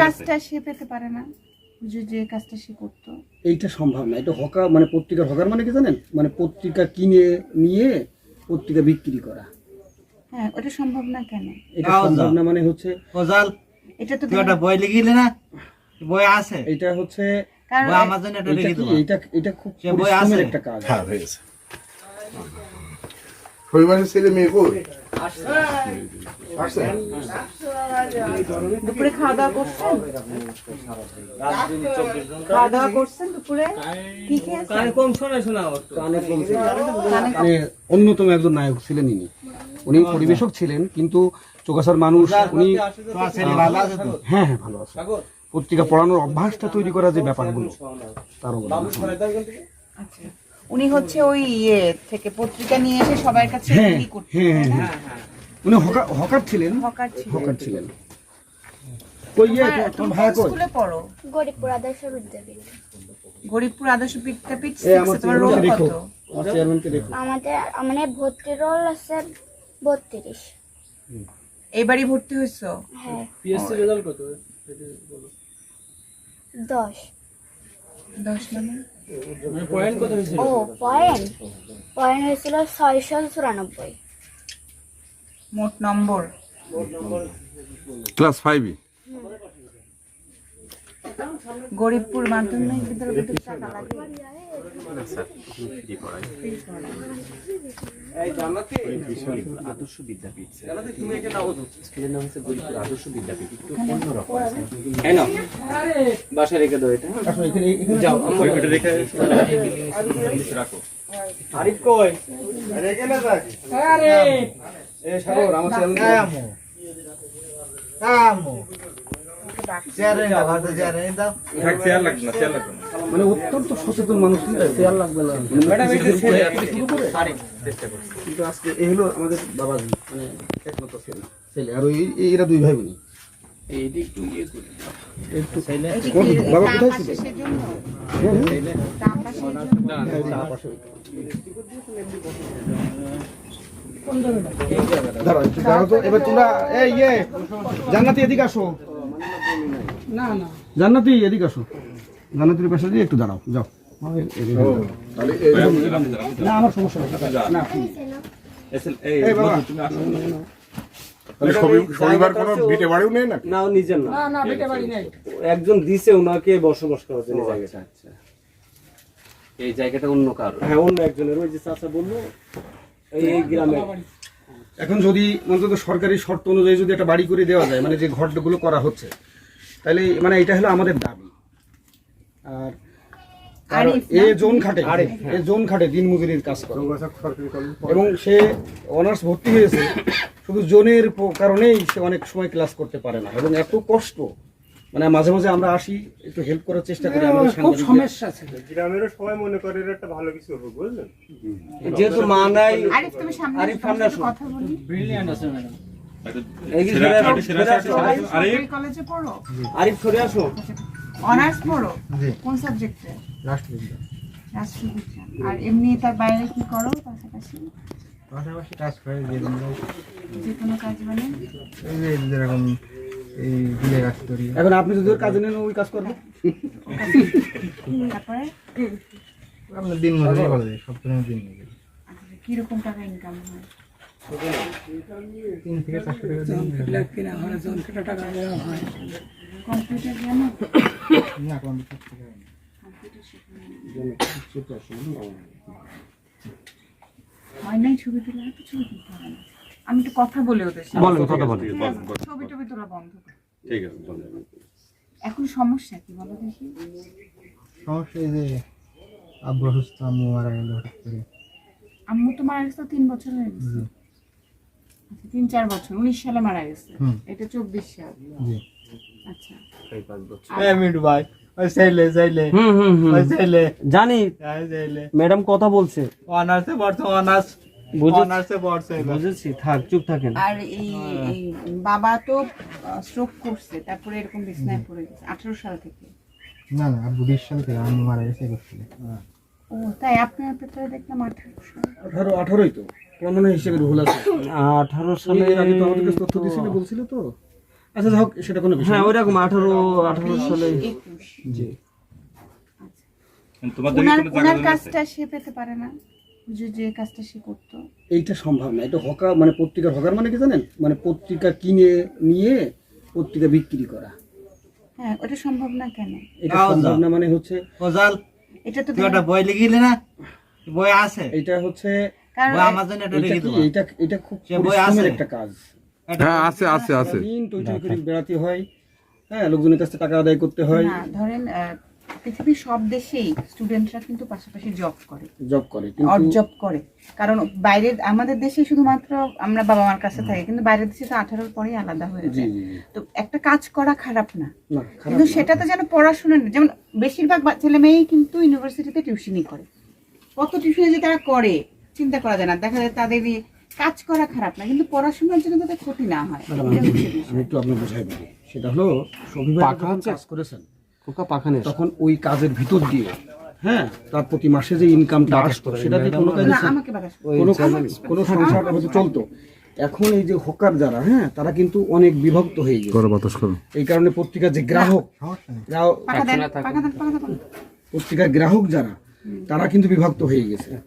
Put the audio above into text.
কাজটা সে পেতে পারে না যে যে কাজটা সে করতো। এইটা সম্ভব না এটা হকার মানে পত্রিকার হকার মানে কি জানেন? মানে পত্রিকা কিনে নিয়ে পত্রিকা বিক্রি করা। হ্যাঁ ওটা সম্ভব না কেন? এটা সম্ভব না মানে হচ্ছে এটা তো তুই একটা বই লিখিলি না? বই আছে। এটা হচ্ছে আমার জন্য একটা এটা লিখে কি? এটা এটা খুব বই আছে? একটা কাজ। হ্যাঁ হয়েছে পরিবারের ছেলে মেয়ে কই? আসছে। দুপুরে খাওয়া দাওয়া করছেন? খাওয়া দাওয়া করছেন দুপুরে? কি খেয়েছেন? কম শোনা শোনা মানে অন্যতম একজন নায়ক ছিলেন ইনি। উনি পরিবেশক ছিলেন কিন্তু চোখাসার মানুষ উনি হ্যাঁ হ্যাঁ ভালো আছে। পত্রিকা পড়ানোর অভ্যাসটা তৈরি করা যে ব্যাপারগুলো তার। আচ্ছা। উনি হচ্ছে ওই ইয়ে থেকে পত্রিকা নিয়ে এসে সবার কাছে হ্যাঁ বিক্রি করতেন। হ্যাঁ হ্যাঁ। উনি হকার হকার ছিলেন? হকার ছিল হকার ছিলেন। কই ইয়ে তোমার- তোমার ভাই কই? স্কুলে পড়ো। গরিবপুর আদর্শ বিদ্যাপীঠ। গরিবপুর আদর্শ বিদ্যাপীঠ তোমার রোল কত? আমার চেয়ারম্যানকে দেখো। আমাদের মানে ভর্তি রোল আছে বত্রিশ। এবারই ভর্তি হয়েছো? হ্যাঁ। পিএসসি রেজাল্ট কত? দশ। দশ মানে? পয়েন্ট কত হয়েছে ও পয়েন্ট পয়েন্ট হয়েছিল ছয়শো চুরানব্বই। মোট নম্বর। ক্লাস ফাইভে গরিবপুর মাধ্যমিক বিদ্যালয় টাকা আদর্শ বিদ্যাপীঠ স্কুলের নাম হচ্ছে গরিবপুর আদর্শ বিদ্যাপীঠ একটু অন্যরকম হ্যাঁ না বাসায় রেখে দাও এটা এখানে যাও আমার রেখে রাখো আরিফ কই? রেখে না থাক হাতে চেয়ারে দাও। মানে অত্যন্ত সচেতন মানুষ চেয়ার লাগবে না। ম্যাডাম শুরু করে? কিন্তু আজকে এই হলো আমাদের বাবাজি মানে একমাত্র ছেলে। ছেলে আর ওই এই- এরা দুই ভাই বোন একটু ইয়ে বাবা কোথায় ছিল তো। এবার তোমরা এই ইয়ে জান্নাতি এদিকে আসো। না না জান্নাতি এদিকে আসো। জান্নাতির পাশে দিয়ে একটু দাঁড়াও যাও। না আমার সমস্যা না এই এই বাবা। তাহলে শনি- শনিবার কোনো বিটে বাড়িও নেই না না ও নিজের না। না বেটে বাড়ি নেই। একজন দিছে ওনাকে বসবাস করার জন্য এই জায়গাটা। আচ্ছা। এই জায়গাটা অন্য কারও? হ্যাঁ অন্য একজনের। ওই যে চাচা বলল এই গ্রামে। এখন যদি অন্তত সরকারি শর্ত অনুযায়ী যদি একটা বাড়ি করে দেওয়া যায় মানে যে ঘরগুলো করা হচ্ছে তাহলে মানে এটা হলো আমাদের দাবি। আর আর এ জোন খাটে। এ জোন খাটে দিন মজুরির কাজ করে। এবং সে অনার্স ভর্তি হয়েছে শুধু জোনের কারণেই সে অনেক সময় ক্লাস করতে পারে না। এবং এত কষ্ট মানে মাঝে মাঝে আমরা আসি একটু হেল্প করার চেষ্টা করি আমাদের সাংবাদিকদের। গ্রামেরও সবাই মনে করে এটা একটা ভালো কিছু হবে বুঝলেন? যেহেতু মা নাই আরিফ তুমি সামনে আরিফ সামনে আসো। কথা বলি। এই যে সরে আসো, সরে আসো, সরে আসো। সরকারি কলেজে পড়ো? আরিফ সরে আসো। অনার্স পড়ো? কোন সাবজেক্টে রাষ্ট্রবিদ্যা রাষ্ট্রবিজ্ঞান। আর এমনি তার বাইরে কি করো পাশাপাশি? পাশাপাশি কাজ করে যে যে কোনো কাজ মানে? এই যে যেরকম এই দিলে কাজ করি এখন আপনি যদি ওর কাজে নেন ওই কাজ করবে। তারপরে? আপনার দিন মজুরি বলে সপ্তাহে দিন মজুরি। আচ্ছা, কীরকম টাকা ইনকাম হয়? তিন থেকে চারশো টাকা দিন কম্পিউটার জানো না? হয়। হয়। ছবি তোলা ছবি তুলতে হবে না। আমি একটু কথা বলে ওদের সাথে। বলেন কথা বলেন। ছবি টবি তোলা বন্ধ ঠিক আছে এখন সমস্যা কি বলো দেখি? সমস্যা এই যে আব্বু অসুস্থ আম্মু মারা গেল হঠাৎ করে। আম্মু তো মারা গেছে তিন বছর হয়ে গেছে। আচ্ছা, তিন চার বছর উনিশ সালে মারা গেছে। এটা চব্বিশ সাল। আচ্ছা। বছর। এই ভাই ওই চাইলে চাইলে হুম হুম হুম। ওই চাইলে জানি। ম্যাডাম কথা বলছে। অনার্সে পড়ছে অনার্স। বুঝেছি। অনার্সে পড়ছে এবার। বুঝেছি থাক চুপ থাকেন। আর এই এই বাবা তো স্ট্রোক করছে তারপরে এরকম বিছনায় পড়ে গেছে আঠারো সাল থেকে। না না আব্বু বিশ সাল থেকে আম্মু মারা গেছে একুশ সালে। ও তাই আপনার দেখলাম আঠারো সাল। আঠারো আঠারোই তো আমার হিসেবে ভুল আছে। আঠারো সালে সালে আগে তো আমাদেরকে তথ্য দিছিল বলছিল তো। আচ্ছা যাই হোক সেটা কোনো বিষয় হ্যাঁ না। ওইরকম আঠারো আঠারো সালে একুশ। জি। ওনার ওনার কাজটা সে পেতে পারে না। যে যে কাজটা সে করতো। এইটা সম্ভব না। এটা হকার মানে পত্রিকার হকার মানে কি জানেন? মানে পত্রিকা কিনে নিয়ে পত্রিকা বিক্রি করা। হ্যাঁ ওটা সম্ভব না কেন? এটা সম্ভব না। মানে হচ্ছে ফজাল এটা তো একটা বই লিখিলি না? বই আছে। এটা হচ্ছে বই আমার জন্য এটা লিখে এটা এটা খুব বই আছে? একটা কাজ। হ্যাঁ আছে আছে আছে। দিন করে বেড়াতে হয়। হ্যাঁ লোকজনের কাছে টাকা আদায় করতে হয়। ধরেন পৃথিবীর সব দেশেই স্টুডেন্টরা কিন্তু পাশাপাশি জব করে জব করে অড জব করে কারণ বাইরের আমাদের দেশে শুধুমাত্র আমরা বাবা মার কাছে থাকি কিন্তু বাইরের দেশে তো আঠারোর পরেই আলাদা হয়ে যায়। তো একটা কাজ করা খারাপ না না কিন্তু। সেটাতে যেন পড়াশোনা না। যেমন বেশিরভাগ ছেলে মেয়েই কিন্তু ইউনিভার্সিটিতে টিউশনই করে কত টিউশনে যে তারা করে চিন্তা করা যায় না দেখা যায় তাদের কাজ করা খারাপ না কিন্তু পড়াশোনার জন্য তাদের ক্ষতি না হয়। আমি একটু বোঝাই সেটা হলো কাজ করেছেন কোকা পাখানে তখন ওই কাজের ভিতর দিয়ে হ্যাঁ তার প্রতি মাসে যে ইনকামটা আসতো সেটা দিয়ে কোনো কাজে কোনো কোনো সংসার চলতো। এখন এই যে হকার যারা হ্যাঁ তারা কিন্তু অনেক বিভক্ত হয়ে গেছে। করো বাতাস করো। এই কারণে পত্রিকার যে গ্রাহক সমস্যা নেই। গ্রাহক- পাকা দেন পাকা দেন পাকা দেন। পত্রিকার গ্রাহক যারা তারা কিন্তু বিভক্ত হয়ে গেছে।